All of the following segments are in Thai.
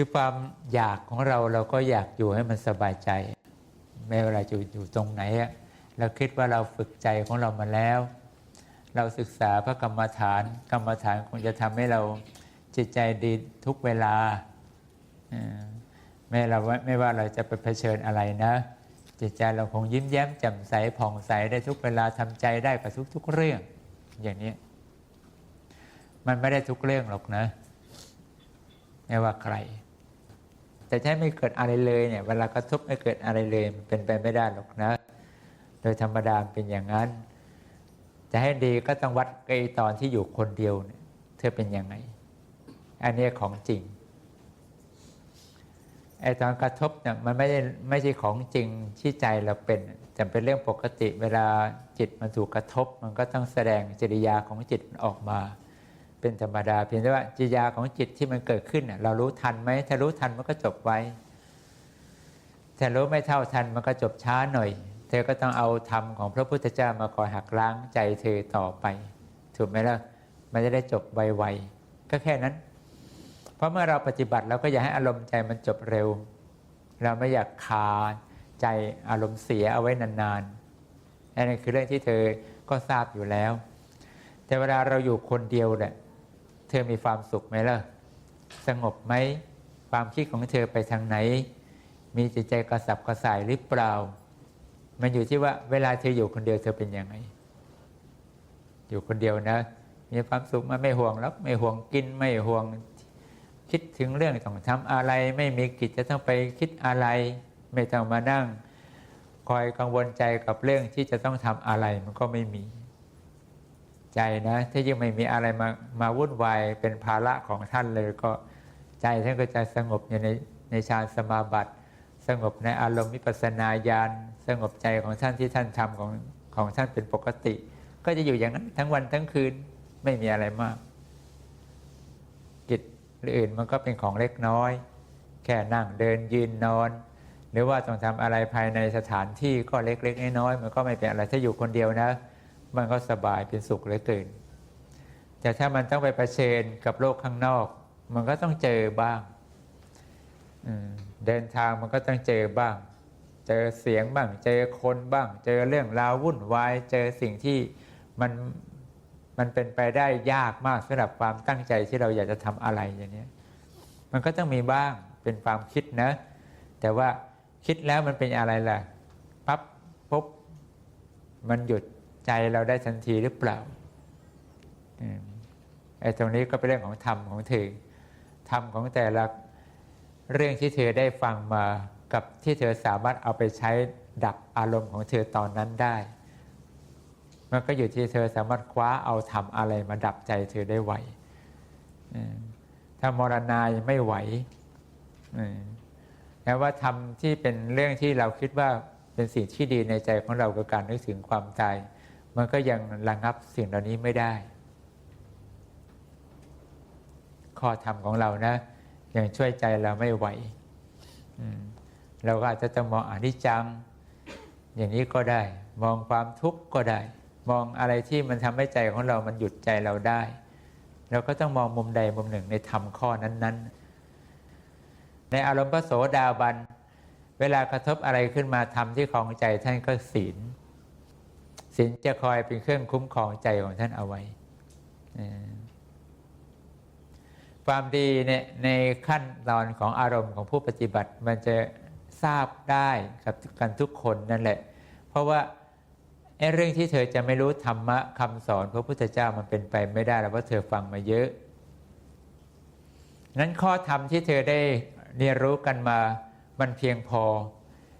คือความอยากของเราเราก็อยากอยู่ให้มันสบายใจไม่ว่าเราจะอยู่ตรงไหนอะเราคิดว่าเราฝึกใจของเรามาแล้ว เราศึกษาพระกรรมฐาน กรรมฐานคงจะทำให้เราจิตใจดีทุกเวลาไม่เราว่าไม่ว่าเราจะไปเผชิญอะไรนะ จิตใจเราคงยิ้มแย้มแจ่มใสผ่องใสได้ทุกเวลาทำใจได้กับทุก ๆ เรื่อง อย่างนี้มันไม่ได้ทุกเรื่องหรอกนะ ไม่ว่าใคร แต่ถ้ไม่เกิดอะไรเลยเนี่ยเวลากระทบไม่เกิดอะไรเลยมันเป็นไปไม่ได้หรอกนะ โดยธรรมดาเป็นอย่างนั้น จะให้ดีก็ต้องวัดไอตอนที่อยู่คนเดียวเนี่ยเธอเป็นยังไง อันนี้ของจริงไอตอนกระทบเนี่ยมันไม่ได้ไม่ใช่ของจริงที่ใจเราเป็นแต่เป็นเรื่องปกติเวลาจิตมันถูกกระทบ มันก็ต้องแสดงจริยาของจิตออกมา เป็นธรรมดาเพียงแต่ว่าจริยาของจิตที่มันเกิดขึ้นเรารู้ทันไหมถ้ารู้ทันมันก็จบไว้ถ้ารู้ไม่เท่าทันมันก็จบช้าหน่อย เธอก็ต้องเอาธรรมของพระพุทธเจ้ามาคอยหักล้างใจเธอต่อไป ถูกไหมล่ะมันจะได้จบไวๆก็แค่นั้น เพราะเมื่อเราปฏิบัติเราก็อยากให้อารมณ์ใจมันจบเร็ว เราไม่อยากคาใจอารมณ์เสียเอาไว้นานๆนั่นคือเรื่องที่เธอก็ทราบอยู่แล้ว แต่เวลาเราอยู่คนเดียวเนี่ย เธอมีความสุขไหมล่ะ สงบไหม ความคิดของเธอไปทางไหน มีจิตใจกระสับกระส่ายหรือเปล่า มันอยู่ที่ว่าเวลาเธออยู่คนเดียวเธอเป็นยังไง อยู่คนเดียวนะ มีความสุขมันไม่ห่วงแล้วไม่ห่วงกินไม่ห่วง คิดถึงเรื่องต้องทำอะไร ไม่มีกิจจะต้องไปคิดอะไร ไม่ต้องมานั่ง คอยกังวลใจกับเรื่องที่จะต้องทำอะไรมันก็ไม่มี ใจนะถ้ายังไม่มีอะไรมามาวุ่นวายเป็นภาระของท่านเลยก็ใจท่านก็จะสงบอยู่ในในฌานสมาบัติ สงบในอารมณ์วิปัสสนาญาณสงบใจของท่านที่ท่านทำของของท่านเป็นปกติ ก็จะอยู่อย่างนั้นทั้งวันทั้งคืนไม่มีอะไรมาก กิจอื่นมันก็เป็นของเล็กน้อย แค่นั่งเดินยืนนอน หรือว่าต้องทำอะไรภายในสถานที่ก็เล็กๆน้อยๆมันก็ไม่เป็นอะไรถ้าอยู่คนเดียวนะ มันก็สบายเป็นสุขเหลือเกิน แต่ถ้ามันต้องไปประชิญกับโลกข้างนอก มันก็ต้องเจอบ้างเดินทางมันก็ต้องเจอบ้าง เจอเสียงบ้าง เจอคนบ้าง เจอเรื่องราววุ่นวาย เจอสิ่งที่มันมันเป็นไปได้ยากมากสำหรับความตั้งใจที่เราอยากจะทำอะไรอย่างนี้มันก็ต้องมีบ้างเป็นความคิดนะ แต่ว่าคิดแล้วมันเป็นอะไรล่ะ ปั๊บปุ๊บมันหยุด ใจเราได้ทันทีหรือเปล่าไอ้ตรงนี้ก็เป็นเรื่องของธรรมของเธอธรรมของแต่ละเรื่องที่เธอได้ฟังมากับที่เธอสามารถเอาไปใช้ดับอารมณ์ของเธอตอนนั้นได้ มันก็อยู่ที่เธอสามารถคว้าเอาทำอะไรมาดับใจเธอได้ไหวถ้ามรณายไม่ไหวแต่ว่าทำที่เป็นเรื่องที่เราคิดว่าเป็นสิ่งที่ดีในใจของเรากับการนึกถึงความตาย มันก็ยังระงับสิ่งเหล่านี้ไม่ได้ ข้อธรรมของเรานะยังช่วยใจเราไม่ไหวเราก็อาจจะจะมองอนิจจัง อย่างนี้ก็ได้ มองความทุกข์ก็ได้ มองอะไรที่มันทำให้ใจของเรามันหยุดใจเราได้ เราก็ต้องมองมุมใดมุมหนึ่งในธรรมข้อนั้น ๆ ในอารมณ์พระโสดาบัน เวลากระทบอะไรขึ้นมาทำที่คลองใจท่านก็ศีล ศีลจะคอยเป็นเครื่องคุ้มครองใจของท่านเอาไว้ ความดีเนี่ยในขั้นตอนของอารมณ์ของผู้ปฏิบัติมันจะทราบได้กับกันทุกคนนั่นแหละ เพราะว่าเรื่องที่เธอจะไม่รู้ธรรมะคำสอนพระพุทธเจ้ามันเป็นไปไม่ได้แล้วเพราะเธอฟังมาเยอะนั้นข้อธรรมที่เธอได้เรียนรู้กันมามันเพียงพอ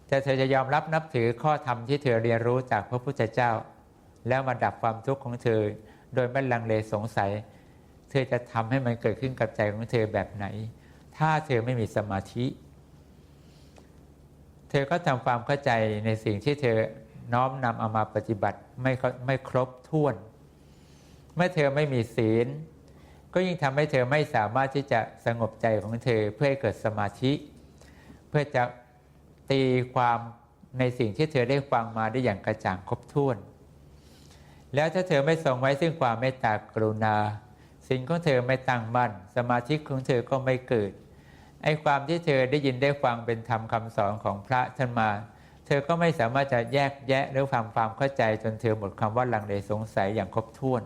แต่เธอจะยอมรับนับถือข้อธรรมที่เธอเรียนรู้จากพระพุทธเจ้า แล้วมาดับความทุกข์ของเธอ โดยไม่ลังเลสงสัย เธอจะทำให้มันเกิดขึ้นกับใจของเธอแบบไหน ถ้าเธอไม่มีสมาธิ เธอก็ทำความเข้าใจในสิ่งที่เธอน้อมนำเอามาปฏิบัติไม่ไม่ครบถ้วน เมื่อเธอไม่มีศีล ก็ยิ่งทำให้เธอไม่สามารถที่จะสงบใจของเธอเพื่อให้เกิดสมาธิ เพื่อจะ ตีความในสิ่งที่เธอได้ฟังมาได้อย่างกระจ่างครบถ้วน แล้วถ้าเธอไม่ทรงไว้ซึ่งความเมตตากรุณาสิ่งของเธอไม่ตั้งมั่น สมาธิของเธอก็ไม่เกิดไอ้ความที่เธอได้ยินได้ฟังเป็นธรรมคำสอนของพระท่านมา เธอก็ไม่สามารถจะแยกแยะหรือความความเข้าใจจนเธอหมดคำว่าลังเลสงสัยอย่างครบถ้วน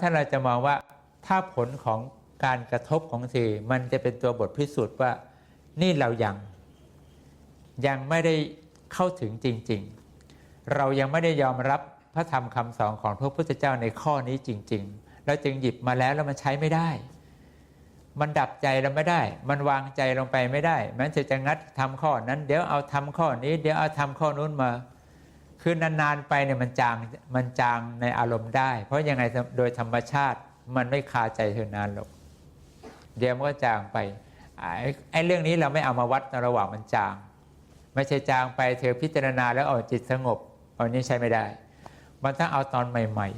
ถ้าเราจะมองว่าถ้าผลของการกระทบของเธอมันจะเป็นตัวบทพิสูจน์ว่านี่เรายัง ยังไม่ได้เข้าถึงจริง ๆ เรายังไม่ได้ยอมรับพระธรรมคำสอนของพระพุทธเจ้าในข้อนี้จริง ๆ เราจึงหยิบมาแล้วแล้วมันใช้ไม่ได้ มันดับใจเราไม่ได้ มันวางใจลงไปไม่ได้แม้จะจะงัดทำข้อนั้น เดี๋ยวเอาทำข้อนี้ เดี๋ยวเอาทำข้อนู้นมา คือนานๆไปเนี่ยมันจางมันจางในอารมณ์ได้ เพราะยังไงโดยธรรมชาติมันไม่คาใจเธอนานหรอกเดี๋ยวมันก็จางไปไอ้ไอ้เรื่องนี้เราไม่เอามาวัดในระหว่างมันจาง ไม่ใช่จางไปเธอพิจารณาแล้วเอาจิตสงบเอานี้ใช้ไม่ได้ มันต้องเอาตอนใหม่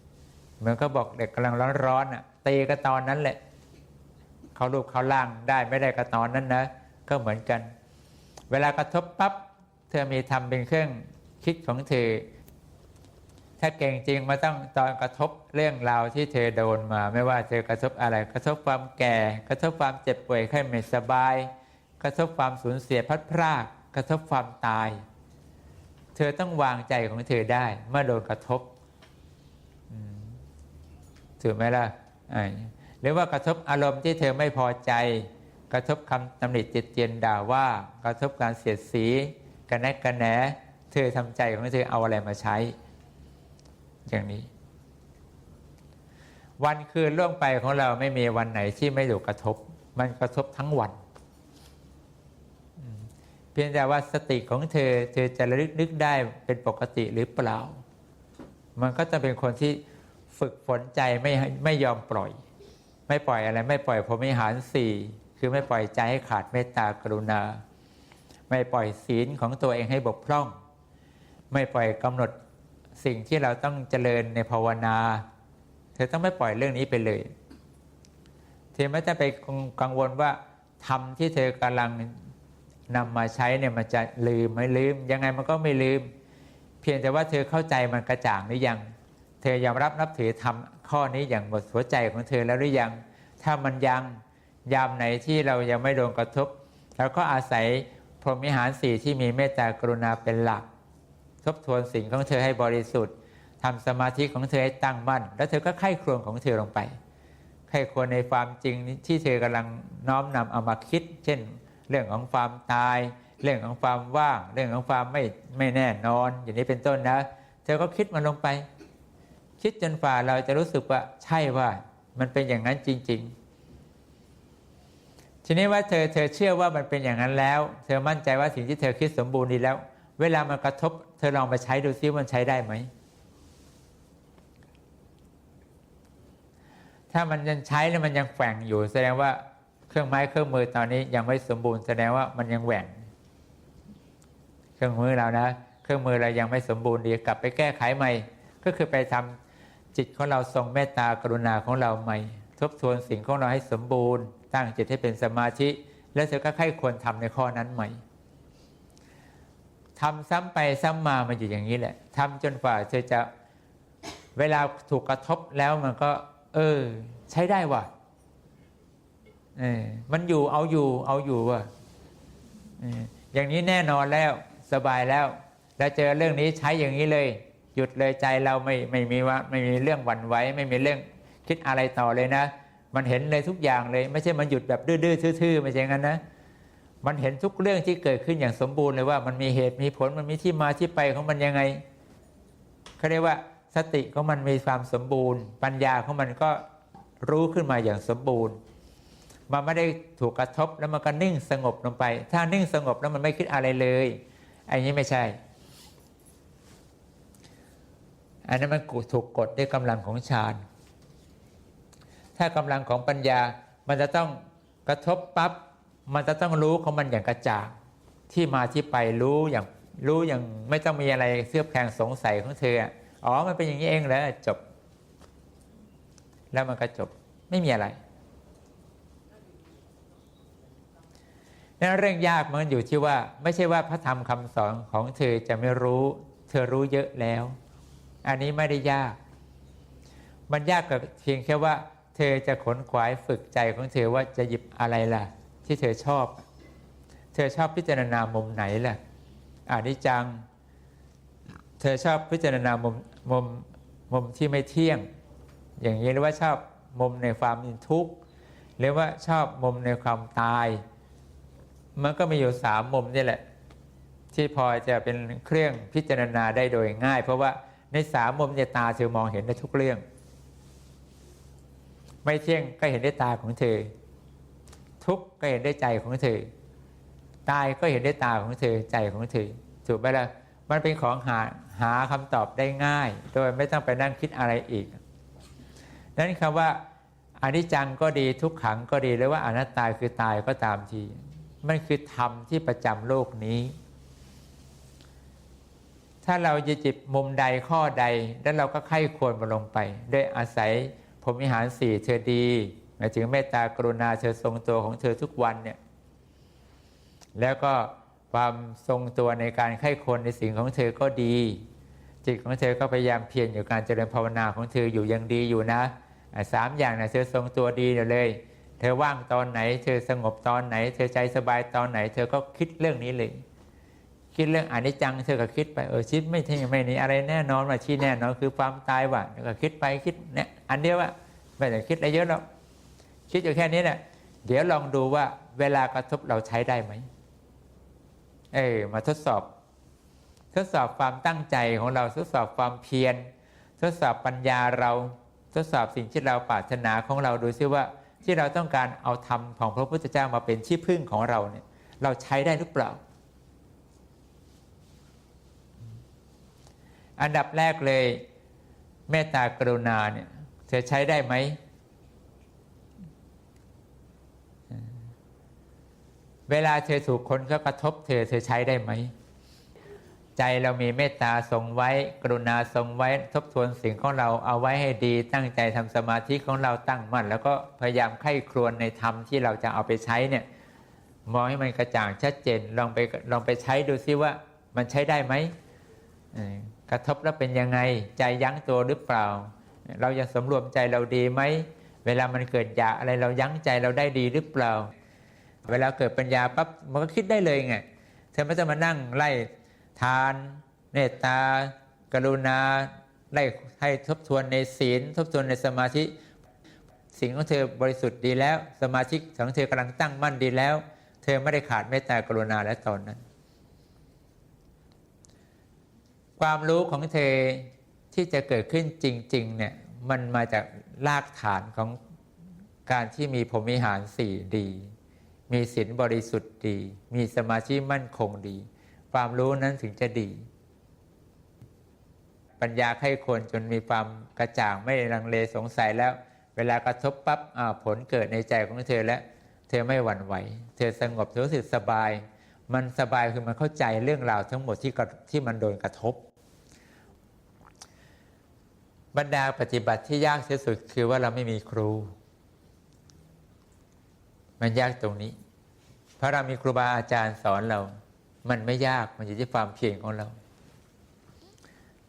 ๆ เหมือนก็บอกเด็กกำลังร้อนๆอะตีก็ตอนนั้นแหละ เขารูปเขาล่างได้ไม่ได้ก็ตอนนั้นนะ ก็เหมือนกัน เวลากระทบปั๊บเธอมีทำเป็นเครื่องคิดของเธอ ถ้าเก่งจริงมาต้องตอนกระทบเรื่องราวที่เธอโดนมา ไม่ว่าเธอกระทบอะไร กระทบความแก่ กระทบความเจ็บป่วยไข้ไม่สบาย กระทบความสูญเสียพัดพราก กระทบความตาย เธอต้องวางใจของเธอได้ เมื่อโดนกระทบถูกไหมล่ะหรือว่ากระทบอารมณ์ที่เธอไม่พอใจ กระทบคำตำหนิติดเตียนด่าว่า กระทบการเสียดสีกันแนกกันแหนเธอทำใจของเธอเอาอะไรมาใช้ อย่างนี้ วันคืนล่วงไปของเราไม่มีวันไหนที่ไม่ถูกกระทบ มันกระทบทั้งวัน พียงแต่ว่าสติของเธอ เธอจะระลึกนึกได้เป็นปกติหรือเปล่า มันก็จะเป็นคนที่ฝึกฝนใจไม่ไม่ยอมปล่อย ไม่ปล่อยอะไร ไม่ปล่อยพรหมิหารสี่คือไม่ปล่อยใจให้ขาดเมตตากรุณา ไม่ปล่อยศีลของตัวเองให้บกพร่อง ไม่ปล่อยกำหนดสิ่งที่เราต้องเจริญในภาวนา เธอต้องไม่ปล่อยเรื่องนี้ไปเลย เธอไม่ต้องไปกังวลว่าทำที่เธอกำลัง นำมาใช้เนี่ยมันจะลืมไม่ลืม ยังไงมันก็ไม่ลืม เพียงแต่ว่าเธอเข้าใจมันกระจ่างหรือยัง เธอยอมรับนับถือทำข้อนี้อย่างหมดหัวใจของเธอแล้วหรือยัง ถ้ามันยังยามไหนที่เรายังไม่โดนกระทบเราก็อาศัยพรหมิหารสี่ที่มีเมตตากรุณาเป็นหลัก ทบทวนสิ่งของเธอให้บริสุทธิ์ทำสมาธิของเธอให้ตั้งมั่น แล้วเธอก็ไข้ครวญของเธอลงไปไข้ควรในความจริงที่เธอกำลังน้อมนำเอามาคิด เช่น เรื่องของความตาย เรื่องของความว่าง เรื่องของความไม่ไม่แน่นอน อย่างนี้เป็นต้นนะ เธอก็คิดมันลงไป คิดจนฝ่าเราจะรู้สึกว่าใช่ว่า มันเป็นอย่างนั้นจริง ๆ ทีนี้ว่าเธอเธอเชื่อว่ามันเป็นอย่างนั้นแล้ว เธอมั่นใจว่าสิ่งที่เธอคิดสมบูรณ์ดีแล้ว เวลามันกระทบ เธอลองไปใช้ดูซิมันใช้ได้ไหมถ้ามันยังใช้แล้วมันยังแฝงอยู่แสดงว่า เครื่องไม้เครื่องมือตอนนี้ยังไม่สมบูรณ์แสดงว่ามันยังแหว่ง เครื่องมือเรานะ เครื่องมือเรายังไม่สมบูรณ์ดีกลับไปแก้ไขใหม่ ก็คือไปทำจิตของเราทรงเมตตากรุณาของเราใหม่ ทบทวนสิ่งของเราให้สมบูรณ์ ตั้งจิตให้เป็นสมาธิ แล้วเธอก็ค่อยควรทำในข้อนั้นใหม่ทำซ้ำไปซ้ำมามันอยู่อย่างนี้แหละทำจนกว่าเธอจะเวลาถูกกระทบแล้วมันก็ เออ ใช้ได้ว่ะ มันอยู่เอาอยู่เอาอยู่ว่ะอย่างนี้แน่นอนแล้วสบายแล้ว แล้วเจอเรื่องนี้ใช้อย่างนี้เลย หยุดเลยใจเราไม่ไม่มีว่าไม่มีเรื่องหวั่นไหวไม่มีเรื่องคิดอะไรต่อเลยนะ มันเห็นเลยทุกอย่างเลย ไม่ใช่มันหยุดแบบดื้อๆทื่อๆไม่ใช่งั้นนะ มันเห็นทุกเรื่องที่เกิดขึ้นอย่างสมบูรณ์เลยว่ามันมีเหตุมีผลมันมีที่มาที่ไปของมันยังไงเขาเรียกว่าสติของมันมีความสมบูรณ์ ปัญญาของมันก็รู้ขึ้นมาอย่างสมบูรณ์ มันไม่ได้ถูกกระทบแล้วมันก็นิ่งสงบลงไป ถ้านิ่งสงบแล้วมันไม่คิดอะไรเลยอันนี้ไม่ใช่ อันนั้นมันถูกกดด้วยกำลังของฌานถ้ากำลังของปัญญามันจะต้องกระทบปับ๊บมันจะต้องรู้ของมันอย่างกระจ่างที่มาที่ไปรู้อย่างรู้อย่างไม่ต้องมีอะไรเสื้อแพงสงสัยของเธออ๋อมันเป็นอย่างนี้เองแล้วจบ แล้วมันก็จบไม่มีอะไร นั่นเรื่องยากมันอยู่ที่ว่า ไม่ใช่ว่าพระธรรมคำสอนของเธอจะไม่รู้ เธอรู้เยอะแล้ว อันนี้ไม่ได้ยาก มันยากกับเพียงแค่ว่า เธอจะขนขวายฝึกใจของเธอว่าจะหยิบอะไรล่ะ ที่เธอชอบ เธอชอบพิจารณามุมไหนล่ะอานิจจัง เธอชอบพิจารณามุมมุมมุมที่ไม่เที่ยง อย่างนี้หรือว่าชอบมุมในความทุกข์หรือว่าชอบมุมในความตาย มันก็มีอยู่สามมุมนี่แหละ ที่พอจะเป็นเครื่องพิจารณาได้โดยง่าย เพราะว่าในสามมุมเนี่ยตาเธอมองเห็นได้ทุกเรื่อง ไม่เที่ยงก็เห็นได้ตาของเธอ ทุกก็เห็นได้ใจของเธอ ตายก็เห็นได้ตาของเธอใจของเธอถูกไหมล่ะมันเป็นของหาหาคำตอบได้ง่าย โดยไม่ต้องไปนั่งคิดอะไรอีก นั้นคำว่าอนิจจังก็ดีทุกขังก็ดีหรือว่าอนัตตาคือตายก็ตามที มันคือธรรมที่ประจำโลกนี้ ถ้าเราจะจิบมุมใดข้อใด แล้วเราก็ไข้ควรมาลงไป ด้วยอาศัยพรมิหารสี่เธอดี หมายถึงเมตตากรุณาเธอทรงตัวของเธอทุกวันเนี่ย แล้วก็ความทรงตัวในการไข้ควรในสิ่งของเธอก็ดี จิตของเธอก็พยายามเพียรอยู่การเจริญภาวนาของเธออยู่ยังดีอยู่นะสามอย่างนะเธอทรงตัวดีเดี๋ยวเลย เธอว่างตอนไหน เธอสงบตอนไหน เธอใจสบายตอนไหน เธอก็คิดเรื่องนี้เลย คิดเรื่องอนิจจัง เธอก็คิดไปเออชิดไม่ใช่ไม่นี่อะไรแน่นอนว่าชี้แน่นอนคือความตายว่ะแล้วก็คิดไปคิดเนี่ยอันเดียวว่าไม่ได้คิดอะไรเยอะหรอกคิดอยู่แค่นี้แหละเดี๋ยวลองดูว่าเวลากระทบเราใช้ได้ไหมเออมาทดสอบ ทดสอบความตั้งใจของเราทดสอบความเพียร ทดสอบปัญญาเรา ทดสอบสิ่งที่เราปรารถนาของเราดูซิว่า ที่เราต้องการเอาธรรมของพระพุทธเจ้ามาเป็นที่พึ่งของเราเนี่ยเราใช้ได้หรือเปล่า อันดับแรกเลยเมตตากรุณาเนี่ยเธอใช้ได้ไหมเวลาเธอถูกคนเขากระทบเธอเธอใช้ได้ไหม ใจเรามีเมตตาทรงไว้ กรุณาทรงไว้ ทบทวนสิ่งของเราเอาไว้ให้ดี ตั้งใจทำสมาธิของเราตั้งมั่น แล้วก็พยายามไข้ครวญในธรรมที่เราจะเอาไปใช้เนี่ยมองให้มันกระจ่างชัดเจนลองไปลองไปใช้ดูซิว่ามันใช้ได้ไหมกระทบแล้วเป็นยังไงใจยั้งตัวหรือเปล่า เรายังสำรวมใจเราดีไหมเวลามันเกิดอยากอะไรเรายั้งใจเราได้ดีหรือเปล่า เวลาเกิดปัญญาปั๊บมันก็คิดได้เลยไงเธอไม่ต้องมานั่งไล่ ทานเมตตากรุณาไล่ให้ทบทวนในศีล ทบทวนในสมาธิสิ่งของเธอบริสุทธิ์ดีแล้ว สมาธิของเธอกำลังตั้งมั่นดีแล้ว เธอไม่ได้ขาดเมตตากรุณาและตอนนั้น ความรู้ของเธอที่จะเกิดขึ้นจริงๆเนี่ยมันมาจากรากฐานของการที่มีพรมิหารสี่ดี มีศีลบริสุทธิ์ดี มีสมาธิมั่นคงดี ความรู้นั้นถึงจะดี ปัญญาไข้ควรจนมีความกระจ่างไม่ลังเลสงสัยแล้ว เวลากระทบปั๊บผลเกิดในใจของเธอแล้ว เธอไม่หวั่นไหว เธอสงบเธอรู้สึกสบาย มันสบายคือมันเข้าใจเรื่องราวทั้งหมดที่ที่มันโดนกระทบบรรดาปฏิบัติที่ยากที่สุดคือว่าเราไม่มีครู มันยากตรงนี้ เพราะเรามีครูบาอาจารย์สอนเรา มันไม่ยากมันอยู่ที่ความเพียรของเรา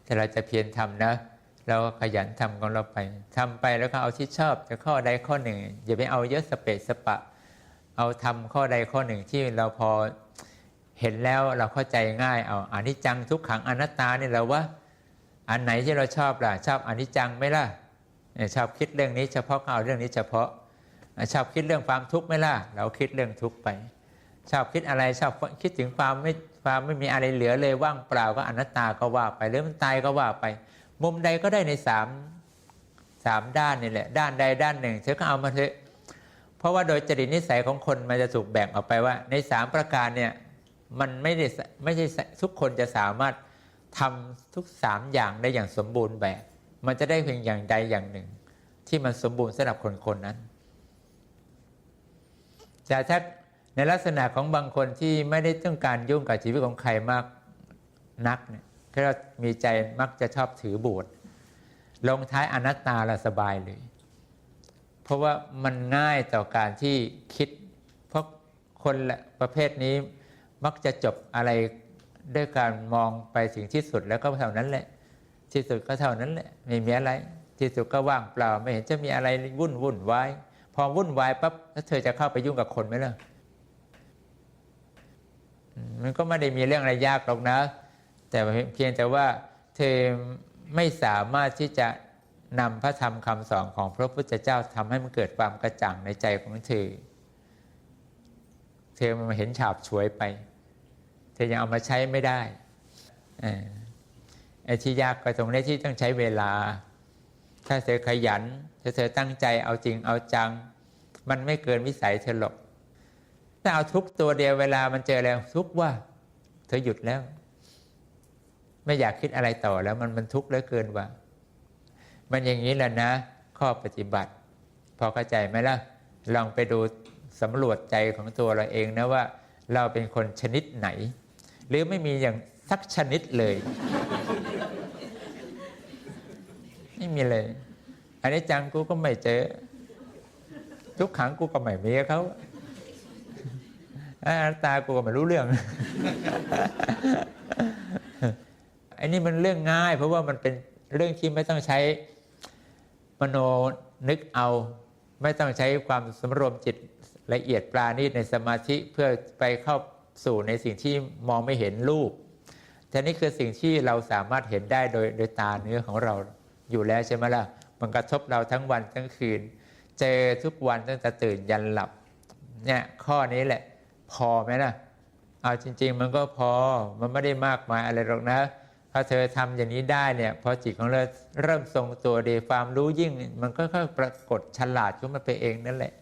แต่เราจะเพียรทำนะ เราขยันทำของเราไปทำไปแล้วก็เอาที่ชอบจะข้อใดข้อหนึ่ง อย่าไปเอาเยอะสเปซสปะ เอาทำข้อใดข้อหนึ่งที่เราพอเห็นแล้วเราเข้าใจง่ายเอาอานิจจังทุกขังอนัตตาเนี่ยเราว่า อันไหนที่เราชอบล่ะ ชอบอนิจจังไหมล่ะชอบคิดเรื่องนี้เฉพาะเอาเรื่องนี้เฉพาะชอบคิดเรื่องความทุกข์ไหมล่ะ เราคิดเรื่องทุกข์ไป ชอบคิดอะไรชอบคิดถึงความไม่ความไม่มีอะไรเหลือเลยว่างเปล่าก็อนัตตาก็ว่าไปหรือมันตายก็ว่าไป มุมใดก็ได้ในสามสามด้านนี่แหละ ด้านใดด้านหนึ่งเธอก็เอามาเถอะเพราะว่าโดยจริตนิสัยของคนมันจะถูกแบ่งออกไปว่า ในสามประการเนี่ยมันไม่ได้ไม่ใช่ทุกคนจะสามารถทำทุกสามอย่างได้อย่างสมบูรณ์แบบ มันจะได้เพียงอย่างใดอย่างหนึ่ง ที่มันสมบูรณ์สำหรับคนคนนั้นแต่ถ้า ในลักษณะของบางคนที่ไม่ได้ต้องการยุ่งกับชีวิตของใครมากนักเนี่ยก็มีใจมักจะชอบถือบวชลงท้ายอนัตตาละสบายเลย เพราะว่ามันง่ายต่อการที่คิด เพราะคนละประเภทนี้มักจะจบอะไรด้วยการมองไปถึงที่สุดแล้วก็เท่านั้นแหละ ที่สุดก็เท่านั้นแหละไม่มีอะไร ที่สุดก็ว่างเปล่าไม่เห็นจะมีอะไรวุ่นวุ่นวายพอวุ่นวายปั๊บแล้วเธอจะเข้าไปยุ่งกับคนไหมล่ะ มันก็ไม่ได้มีเรื่องอะไรยากหรอกนะ แต่เพียงแต่ว่าเธอไม่สามารถที่จะนำพระธรรมคำสอนของพระพุทธเจ้าทำให้มันเกิดความกระจ่างในใจของเธอ เธอมันเห็นฉาบฉวยไป เธอยังเอามาใช้ไม่ได้ไอ้ที่ยากก็ตรงนี้ที่ต้องใช้เวลา ถ้าเธอขยัน ถ้าเธอตั้งใจเอาจริงเอาจัง มันไม่เกินวิสัยเธอหรอกาเอาทุกตัวเดียวเวลามันเจอแล้วทุกว่า เธอหยุดแล้ว ไม่อยากคิดอะไรต่อแล้ว มันมันทุกข์เหลือเกินว่า มันอย่างนี้แหละนะ ข้อปฏิบัติ พอเข้าใจไหมล่ะ ลองไปดูสำรวจใจของตัวเราเองนะว่า เราเป็นคนชนิดไหน หรือไม่มีอย่างสักชนิดเลย ไม่มีเลย อันนี้จังกูก็ไม่เจอ ทุกขังกูก็ไม่มีเขา ตตากูก็ไม่รู้เรื่องอันนี้มันเรื่องง่าย เพราะว่ามันเป็นเรื่องที่ไม่ต้องใช้มโนนึกเอา ไม่ต้องใช้ความสำรวมจิตละเอียดปราณีตในสมาธิเพื่อไปเข้าสู่ในสิ่งที่มองไม่เห็นรูปแต่นี่คือสิ่งที่เราสามารถเห็นได้โดยโดยตาเนื้อของเราอยู่แล้วใช่ไหมล่ะ มันกระทบเราทั้งวันทั้งคืน เจอทุกวันตั้งแต่ตื่นยันหลับ เนี่ยข้อนี้แหละ พอไหมล่ะเอาจริง ๆ มันก็พอมันไม่ได้มากมายอะไรหรอกนะถ้าเธอทำอย่างนี้ได้เนี่ยพอจิตของเราเริ่มทรงตัวดีความรู้ยิ่ง มันก็ค่อยปรากฏฉลาดขึ้นมาไปเองนั่นแหละ